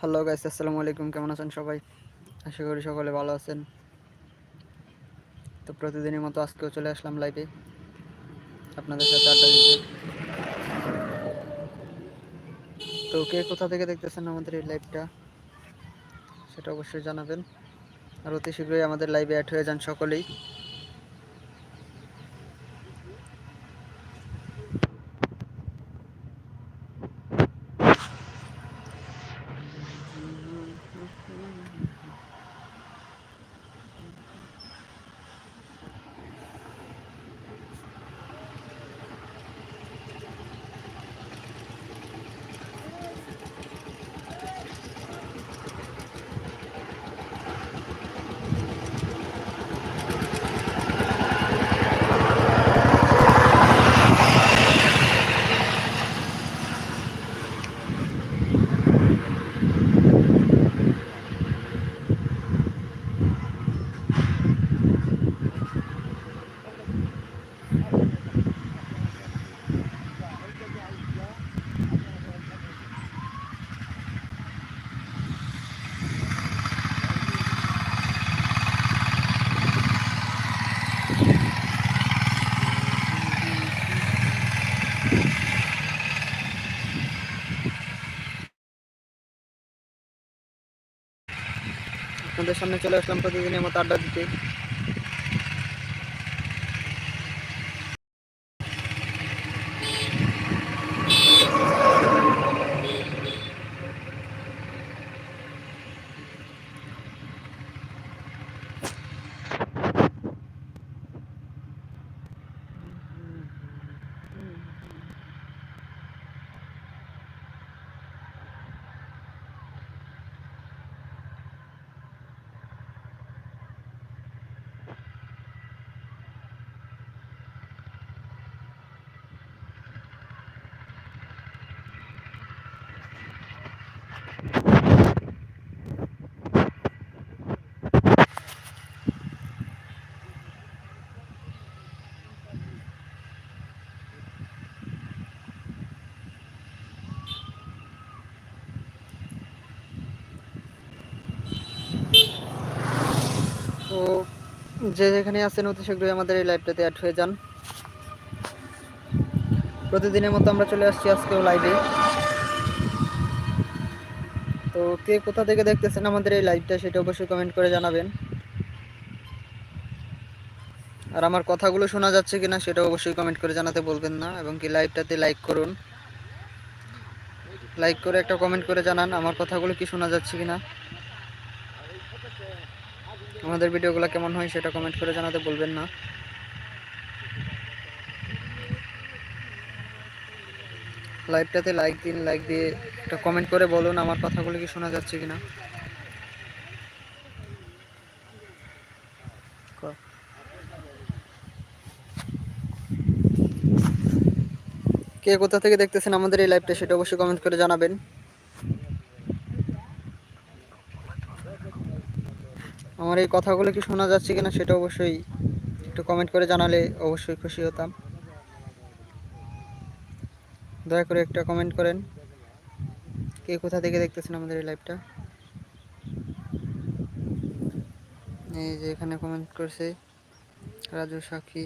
Hello guys আসসালামু আলাইকুম। কেমন আছেন সবাই? আশা করি সকলে ভালো আছেন। তো প্রতিদিনের মতো আজকেও চলে আসলাম লাইভে আপনাদের সাথে আড্ডা দিতে। তো কে কোথা থেকে দেখতেছেন আমাদের এই লাইভটা সেটা অবশ্যই জানাবেন। আর অতি শীঘ্রই আমাদের লাইভে অ্যাড হয়ে যান সকলেই। আপনাদের সামনে চলে আসলাম প্রতিদিনের মতো আড্ডা দিতে তো যে যেখানে আছেন অতি শীঘ্রই আমাদের এই লাইভটাতে অ্যাড হয়ে যান। প্রতিদিনের মতো আমরা চলে আসছি আজকেও লাইভে তো কে কোথা থেকে দেখতেছেন আমাদের এই লাইভটা সেটা অবশ্যই কমেন্ট করে জানাবেন। আর আমার কথাগুলো শোনা যাচ্ছে কিনা সেটা অবশ্যই কমেন্ট করে জানাতে বলবেন না, এবং কি লাইভটাতে লাইক করুন। লাইক করে একটা কমেন্ট করে জানান, আমার কথাগুলো কি শোনা যাচ্ছে কিনা। আমাদের ভিডিওগুলো কেমন হয় সেটা কমেন্ট করে জানাতে বলবেন না। লাইভটাতে লাইক দিন লাইক দিয়ে একটা কমেন্ট করে বলুন আমার কথাগুলো কি শোনা যাচ্ছে কিনা। ক- কে কোথা থেকে দেখতেছেন আমাদের এই লাইভটা সেটা অবশ্যই কমেন্ট করে জানাবেন। আমার এই কথাগুলো কি শোনা যাচ্ছে কিনা সেটা অবশ্যই একটু কমেন্ট করে জানালে অবশ্যই খুশি হতাম। দয়া করে একটা কমেন্ট করেন। কে কোথা থেকে দেখতেছেন আমাদের এই লাইভটা এই যে এখানে কমেন্ট করছে, রাজু সাক্ষী।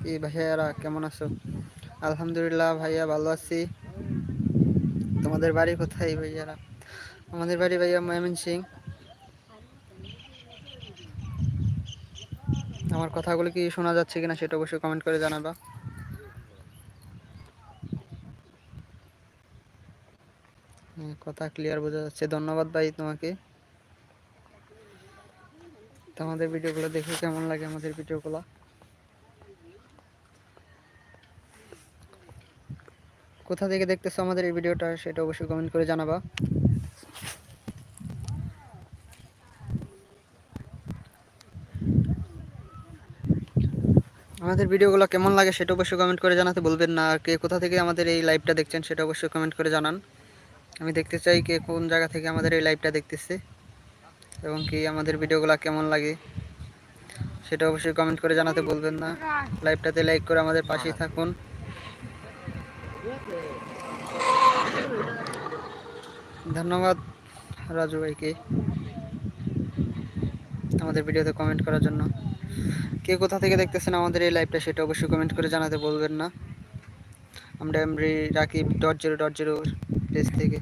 কি ভাইয়ারা, কেমন আছো? আলহামদুলিল্লাহ ভাইয়া ভালো আছি। তোমাদের বাড়ি কোথায় ভাইয়ারা? আমাদের বাড়ি ভাইয়া ময়মন সিং আমার কথাগুলো কি শোনা যাচ্ছে কিনা সেটা অবশ্যই কমেন্ট করে জানাবা। হ্যাঁ, কথা ক্লিয়ার বোঝা যাচ্ছে। ধন্যবাদ ভাই তোমাকে। তোমাদের ভিডিওগুলো দেখে কেমন লাগে আমাদের ভিডিওগুলো? কোথা থেকে দেখতেছো আমাদের এই ভিডিওটা সেটা অবশ্যই কমেন্ট করে জানাবা। আমাদের ভিডিওগুলো কেমন লাগে সেটা অবশ্যই কমেন্ট করে জানাতে বলবেন না। আর কে কোথা থেকে আমাদের এই লাইভটা দেখছেন সেটা অবশ্যই কমেন্ট করে জানান। আমি দেখতে চাই কে কোন জায়গা থেকে আমাদের এই লাইভটা দেখতেছে এবং কি আমাদের ভিডিওগুলো কেমন লাগে সেটা অবশ্যই কমেন্ট করে জানাতে বলবেন না। লাইভটাতে লাইক করে আমাদের পাশেই থাকুন। ধন্যবাদ রাজু ভাইকে আমাদের ভিডিওতে কমেন্ট করার জন্য। কে কোথা থেকে দেখতেছেন আমাদের এই লাইভটা সেটা অবশ্যই কমেন্ট করে জানাতে বলবেন না। আমরা MD Rakib dot zero dot zero page থেকে।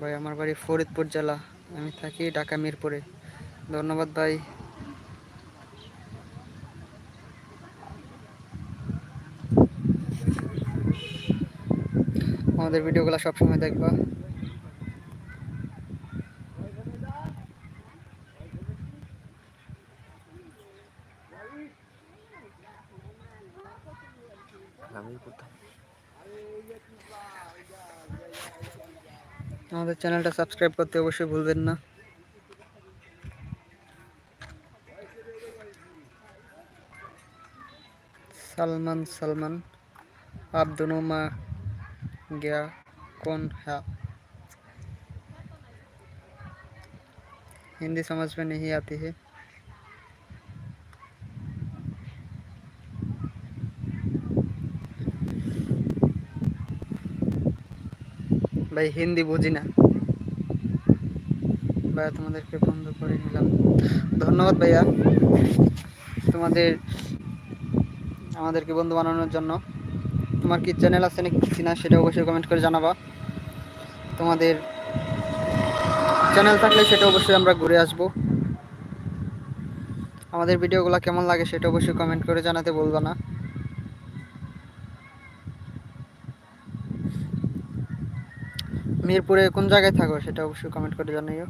ভাই, আমার বাড়ি ফরিদপুর জেলা। আমি থাকি ঢাকা মিরপুরে। ধন্যবাদ ভাই। আমাদের ভিডিওগুলো সবসময় দেখবা। আমি কোথাও আমাদের চ্যানেলটা সাবস্ক্রাইব করতে অবশ্যই ভুলবেন না सलमान सलमान आप दोनों में गया कौन है हिंदी समझ में नहीं आती है ভাই, হিন্দি বুঝি না। ভাইয়া তোমাদেরকে বন্ধ করে নিলাম। ধন্যবাদ ভাইয়া। তোমাদের, আমাদেরকে বন্ধু বানানোর জন্য। তোমার কি চ্যানেল আছে নাকি না, সেটা অবশ্যই কমেন্ট করে জানাবা। তোমাদের চ্যানেল থাকলে সেটা অবশ্যই আমরা ঘুরে আসব। আমাদের ভিডিওগুলো কেমন লাগে সেটা অবশ্যই কমেন্ট করে জানাতে বলবা না। মিরপুরে কোন জায়গায় থাকো সেটা অবশ্যই কমেন্ট করে জানাইও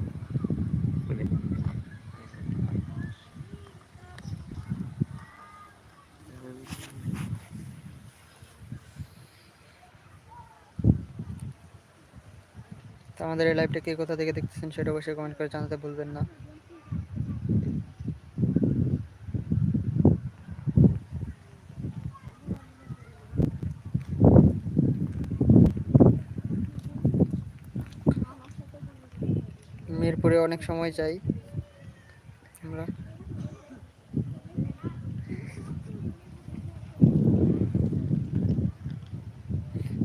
আমাদের এই লাইভটা কে কোথা থেকে দেখতেছেন সেটা অবশ্যই কমেন্ট করে জানাতে ভুলবেন না। মিরপুরে অনেক সময় যাই আমরা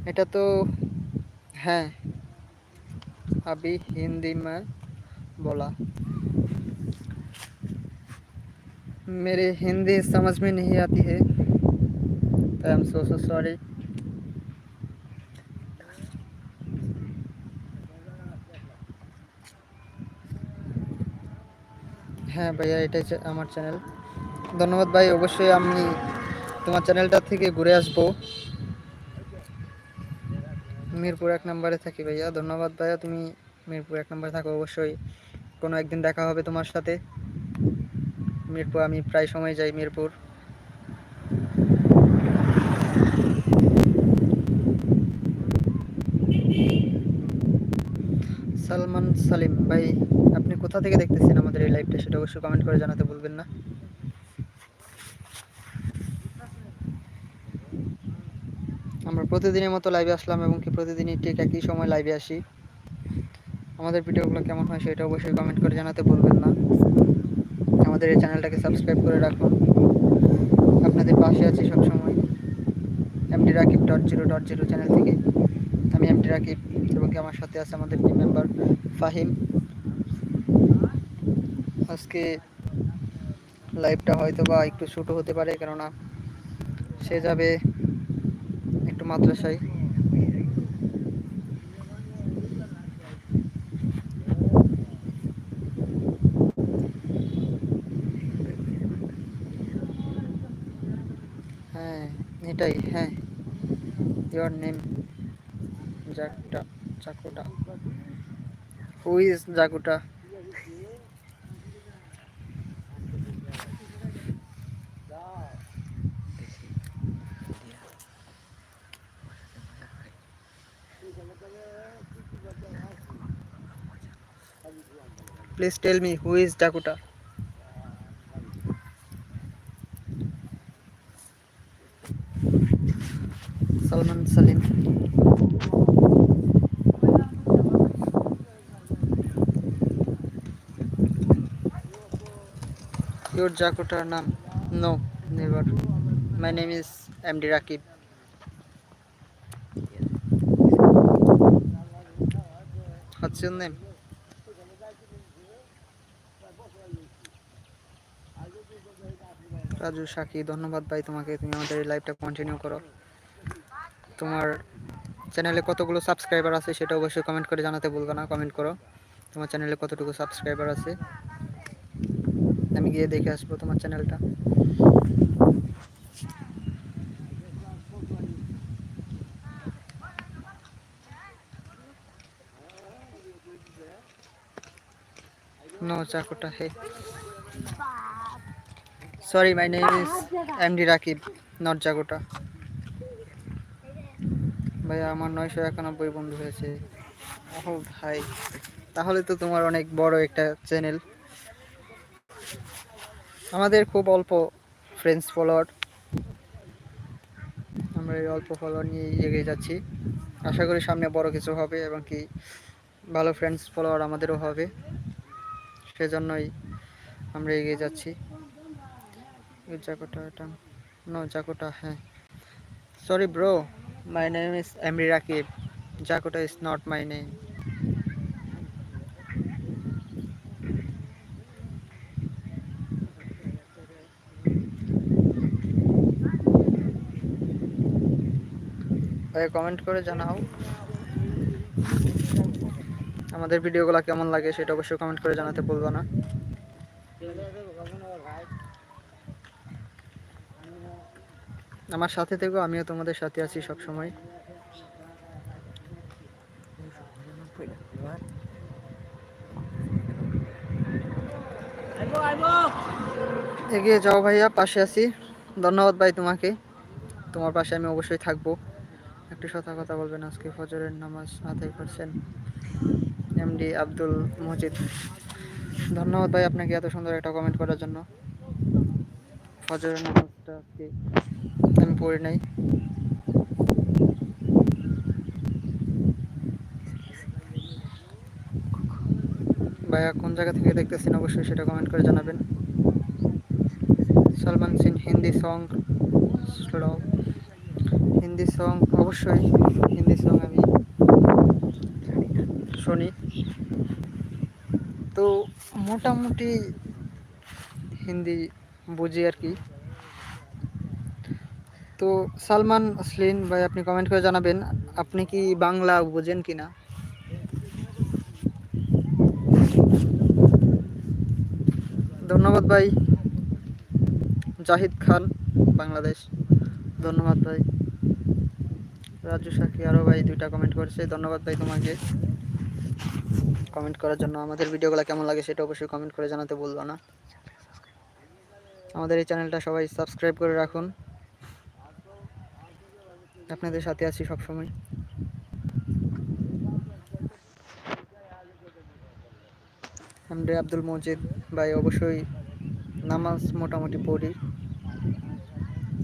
এটা তো হ্যাঁ अभी हिंदी में बोला मेरी हिंदी समझ में नहीं आती है I am so so sorry হ্যাঁ ভাইয়া, এটাই আমার চ্যানেল ধন্যবাদ ভাই, অবশ্যই আমি তোমার চ্যানেলটা থেকে ঘুরে আসব। মিরপুর এক নম্বরে থাকি ভাইয়া, ধন্যবাদ ভাইয়া, তুমি মিরপুর এক নম্বরে থাকো, অবশ্যই কোনো একদিন দেখা হবে তোমার সাথে। মিরপুর, আমি প্রায় সময় যাই মিরপুর সালমান সালিম, ভাই, আপনি কোথা থেকে দেখতেছেন আমাদের এই লাইভটা সেটা অবশ্যই কমেন্ট করে জানাতে ভুলবেন না। আমরা প্রতিদিনের মতো লাইভে আসলাম এবং কি প্রতিদিনই ঠিক একই সময় লাইভে আসি। আমাদের ভিডিওগুলো কেমন হয় সেটা অবশ্যই কমেন্ট করে জানাতে ভুলবেন না। আমাদের এই চ্যানেলটাকে সাবস্ক্রাইব করে রাখুন। আপনাদের পাশে আছি সবসময়। MD Rakib dot zero dot zero channel থেকে। আমি এমডি রাকিব। এবং আমার সাথে আছে আমাদের টিম মেম্বার ফাহিম। আজকে লাইভটা হয়তো বা একটু ছোটো হতে পারে, কেননা সে যাবে একটু মাদ্রাসায়। হ্যাঁ এটাই হ্যাঁ। ইয়োর নেম জাকুটা জাকুটা হু ইজ জাকুটা Please tell me who is Dakota? Your Dakota name? No, never. My name is MD Rakib. What's your name Raju Psaki ধন্যবাদ ভাই তোমাকে তুমি আমাদের এই লাইভটা কন্টিনিউ করো তোমার চ্যানেলে কতগুলো সাবস্ক্রাইবার আছে সেটা অবশ্যই কমেন্ট করে জানাতে ভুলবে না কমেন্ট করো তোমার চ্যানেলে কতটুকু সাবস্ক্রাইবার আছে গিয়ে দেখে আসব তোমার চ্যানেলটা। নো, চাকুটা, হে। Sorry my name is MD Rakib not জাগোটা ভাইয়া, আমার নয়শো একানব্বই বন্ধু হয়েছে। ও ভাই। তাহলে তো তোমার অনেক বড় একটা চ্যানেল। আমাদের খুব অল্প ফ্রেন্ডস ফলোয়ার আমরা এই অল্প ফলোয়ার নিয়ে এগিয়ে যাচ্ছি। আশা করি সামনে বড় কিছু হবে এবং কি ভালো ফ্রেন্ডস ফলোয়ার আমাদেরও হবে। সেজন্যই আমরা এগিয়ে যাচ্ছি। জাকোটা এটা নো জাকোটা হ্যাঁ। Sorry bro my name is MD Rakib জাকোটা is not my name ভাই কমেন্ট করে জানাও। আমাদের ভিডিওগুলো কেমন লাগে সেটা অবশ্যই কমেন্ট করে জানাতে বলব না। আমার সাথে থেকেও আমিও তোমাদের সাথে আছি সব সময় এগিয়ে যাও ভাইয়া, পাশে আছি। ধন্যবাদ ভাই তোমাকে। তোমার পাশে আমি অবশ্যই থাকব। একটু সতা কথা বলবেন, আজকে ফজরের নামাজ আদায় করছেন এমডি আব্দুল মজিদ। ধন্যবাদ ভাই আপনাকে এত সুন্দর একটা কমেন্ট করার জন্য। ফজরের নামাজটা আজকে আমি পড়ি নাই। ভাইয়া কোন জায়গা থেকে দেখতেছেন অবশ্যই সেটা কমেন্ট করে জানাবেন। Salman Singh Hindi song slow Hindi song অবশ্যই হিন্দি সং আমি শুনি। তো মোটামুটি হিন্দি বুঝি আর কি। তো সালমান আসলিন ভাই, আপনি কমেন্ট করে জানাবেন, আপনি কি বাংলা বোঝেন কি না? ধন্যবাদ ভাই। জাহিদ খান, বাংলাদেশ। ধন্যবাদ ভাই। রাজু সাকি আরও ভাই দুইটা কমেন্ট করেছে, ধন্যবাদ ভাই তোমাকে। কমেন্ট করার জন্য আমাদের ভিডিওগুলো কেমন লাগে সেটা অবশ্যই কমেন্ট করে জানাতে বলব না। আমাদের এই চ্যানেলটা সবাই সাবস্ক্রাইব করে রাখুন। আপনাদের সাথে আছি সবসময়। এমডি আব্দুল মজিদ ভাই, অবশ্যই নামাজ মোটামুটি পড়ি।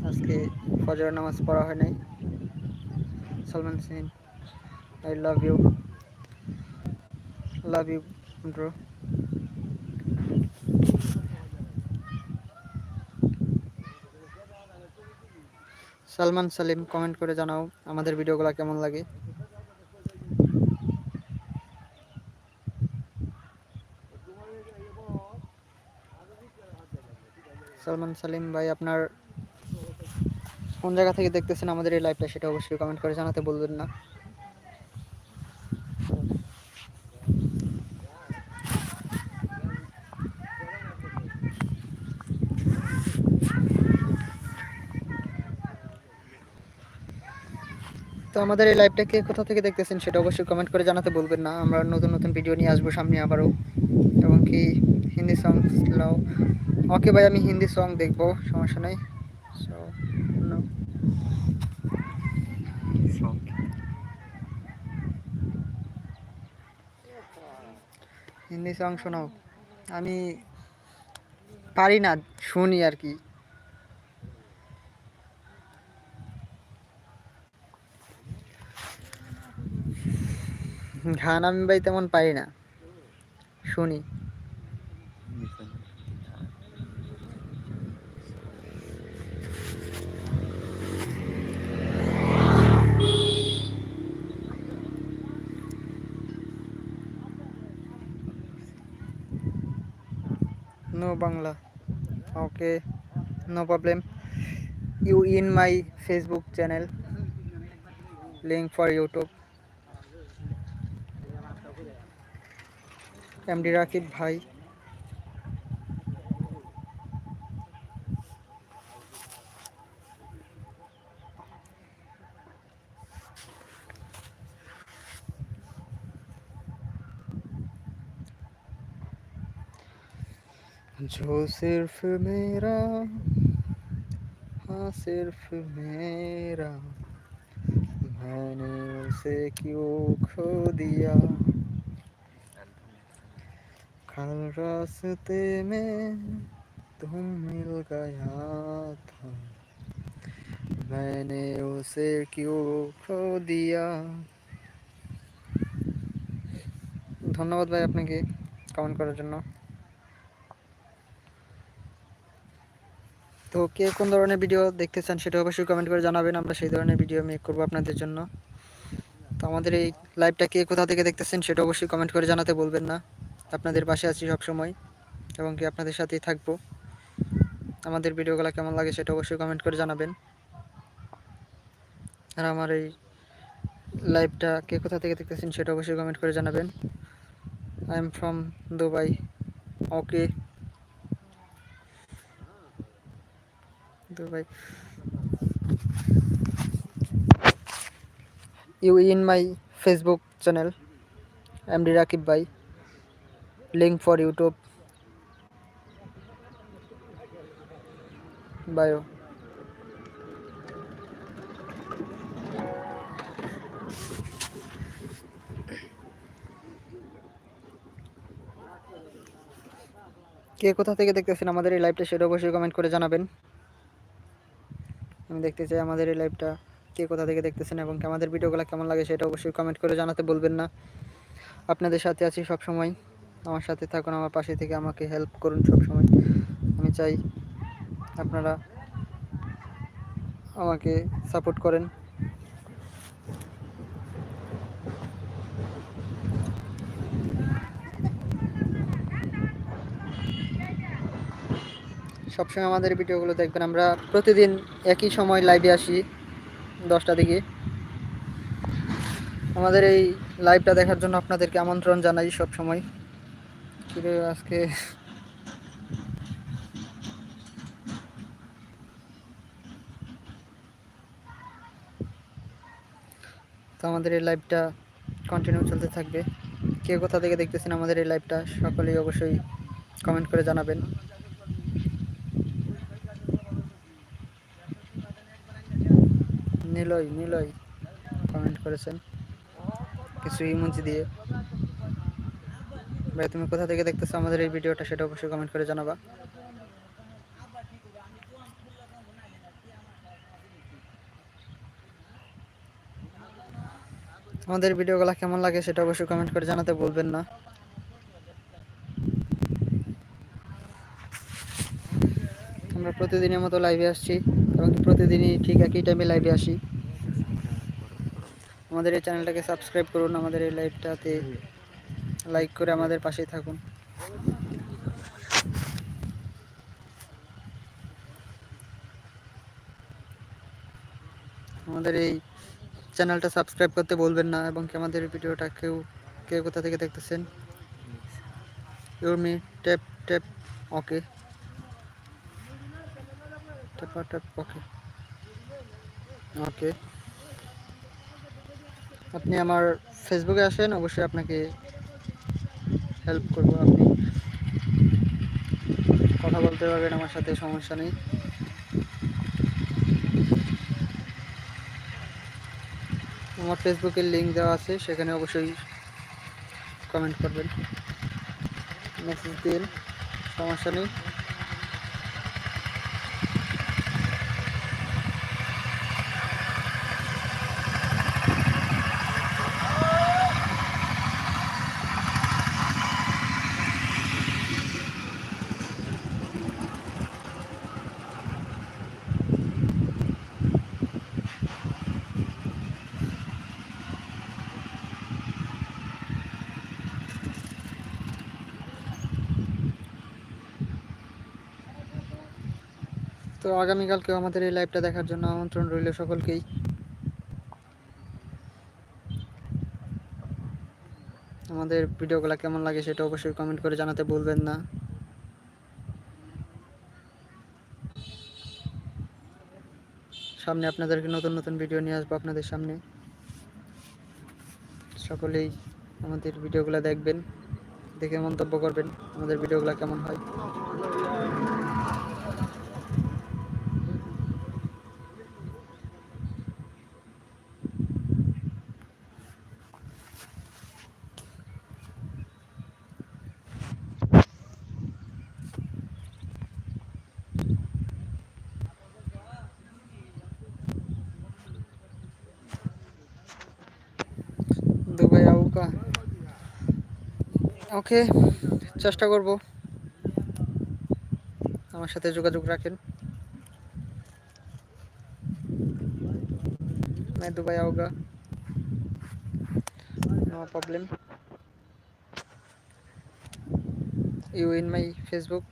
আজকে ফজর নামাজ পড়া হয় নাই। Salman Singh I love you love you bro Salman Salim comment করে জানাও আমাদের ভিডিওগুলো কেমন লাগে। সালমান সালিম ভাই, আপনার কোন জায়গা থেকে দেখতেছেন আমাদের এই লাইভটা সেটা অবশ্যই কমেন্ট করে জানাতে বলবেন না। তো আমাদের এই লাইভটাকে কোথা থেকে দেখতেছেন সেটা অবশ্যই কমেন্ট করে জানাতে বলবেন না। আমরা নতুন নতুন ভিডিও নিয়ে আসব সামনে আবারও। এবং কি, হিন্দি সং ওকে ভাই, আমি হিন্দি সং দেখব, সমস্যা নাই সো no. হিন্দি সং শোনাও। আমি পারি না শুনি আর কি। গান আমি ভাই তেমন পারি না, শুনি। Bangla. Okay, no problem. You in my Facebook channel. Link for YouTube. MD Rakib ভাই जो सिर्फ मेरा हाँ सिर्फ मेरा मैंने उसे क्यों खो दिया कल रास्ते में तुम मिल गया था मैंने उसे क्यों खो दिया ধন্যবাদ ভাই আপনাকে কমেন্ট করার জন্য তো কে কোন ধরনের ভিডিও দেখতে চান সেটা অবশ্যই কমেন্ট করে জানাবেন, আমরা সেই ধরনের ভিডিও মেক করব আপনাদের জন্য। তো আমাদের এই লাইভটা কে কোথা থেকে দেখতেছেন সেটা অবশ্যই কমেন্ট করে জানাতে বলবেন না। আপনাদের পাশে আছি সব সময় এবং কি আপনাদের সাথেই থাকব। আমাদের ভিডিওগুলো কেমন লাগে সেটা অবশ্যই কমেন্ট করে জানাবেন। আর আমার এই লাইভটা কে কোথা থেকে দেখতেছেন সেটা অবশ্যই কমেন্ট করে জানাবেন। I am from Dubai okay you in my Facebook channel MD Rakib ভাই লিঙ্ক ফর ইউটিউব বায়ো কে কোথা থেকে দেখতেছেন আমাদের এই লাইভটা সেটা অবশ্যই কমেন্ট করে জানাবেন। আমি দেখতে চাই আমাদের এই লাইভটা কে কোথা থেকে দেখতেছেন এবং আমাদের ভিডিওগুলো কেমন লাগে সেটা অবশ্যই কমেন্ট করে জানাতে বলবেন না। আপনাদের সাথে আছি সব সময় আমার সাথে থাকুন, আমার পাশে থেকে আমাকে হেল্প করুন সব সময় আমি চাই আপনারা আমাকে সাপোর্ট করেন। সবসময় আমাদের ভিডিওগুলো দেখবেন। আমরা প্রতিদিন একই সময় লাইভে আসি, দশটা দিকে। আমাদের এই লাইভটা দেখার জন্য আপনাদেরকে আমন্ত্রণ জানাই সব সময় কিরে আজকে তো আমাদের এই লাইভটা কন্টিনিউ চলতে থাকবে। কে কোথা থেকে দেখতেছেন আমাদের এই লাইভটা সকলেই অবশ্যই কমেন্ট করে জানাবেন। নিলয় নিলয় কমেন্ট করেছেন। কিছু ইমোজি দিয়ে। ভাই, তুমি কোথা থেকে দেখতেছো আমাদের এই ভিডিওটা সেটা অবশ্যই কমেন্ট করে জানাবা। আমাদের ভিডিওগুলো কেমন লাগে সেটা অবশ্যই কমেন্ট করে জানাতে বলবেন না। আমরা প্রতিদিনের মতো লাইভে আসছি, এবং প্রতিদিনই ঠিক একই টাইমে লাইভে আসি। আমাদের এই চ্যানেলটাকে সাবস্ক্রাইব করুন, আমাদের এই লাইভটাতে লাইক করে আমাদের পাশেই থাকুন। আমাদের এই চ্যানেলটা সাবস্ক্রাইব করতে বলবেন না এবং কি আমাদের ভিডিওটা কেউ কেউ কোথা থেকে দেখতেছেন? Your me tap tap okay tap tap okay okay আপনি আমার ফেসবুকে আসেন, অবশ্যই আপনাকে হেল্প করব। আপনি কথা বলতে পারবেন, আমার সাথে সমস্যা নেই। আমার ফেসবুকের লিঙ্ক দেওয়া আছে, সেখানে অবশ্যই কমেন্ট করবেন। মেসেজ দিন, সমস্যা নেই। তো আগামীকালকেও আমাদের এই লাইভটা দেখার জন্য আমন্ত্রণ রইল সকলকেই। আমাদের ভিডিওগুলো কেমন লাগে সেটা অবশ্যই কমেন্ট করে জানাতে ভুলবেন না। সামনে আপনাদেরকে নতুন নতুন ভিডিও নিয়ে আসব আপনাদের সামনে। সকলেই আমাদের ভিডিওগুলো দেখবেন, দেখে মন্তব্য করবেন, আমাদের ভিডিওগুলো কেমন হয় দুবাই আউকা ওকে চেষ্টা করব আমার সাথে যোগাযোগ রাখেন मैं दुबई आऊँगा no problem you in my facebook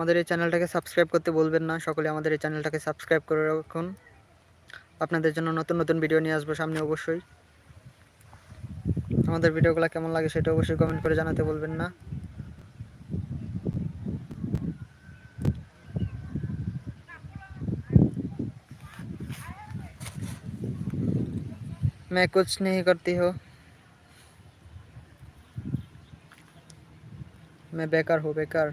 আমাদের এই চ্যানেলটাকে সাবস্ক্রাইব করতে বলবেন না সকলে আমাদের এই চ্যানেলটাকে সাবস্ক্রাইব করে রাখুন আপনাদের জন্য নতুন নতুন ভিডিও নিয়ে আসবো সামনে অবশ্যই আমাদের ভিডিওগুলো কেমন লাগে সেটা অবশ্যই কমেন্ট করে জানাতে বলবেন না मैं कुछ नहीं करती हो मैं बेकार हूँ बेकार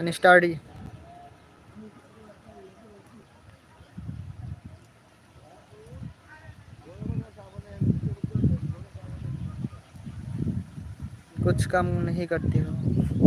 And study कुछ काम नहीं करती हो।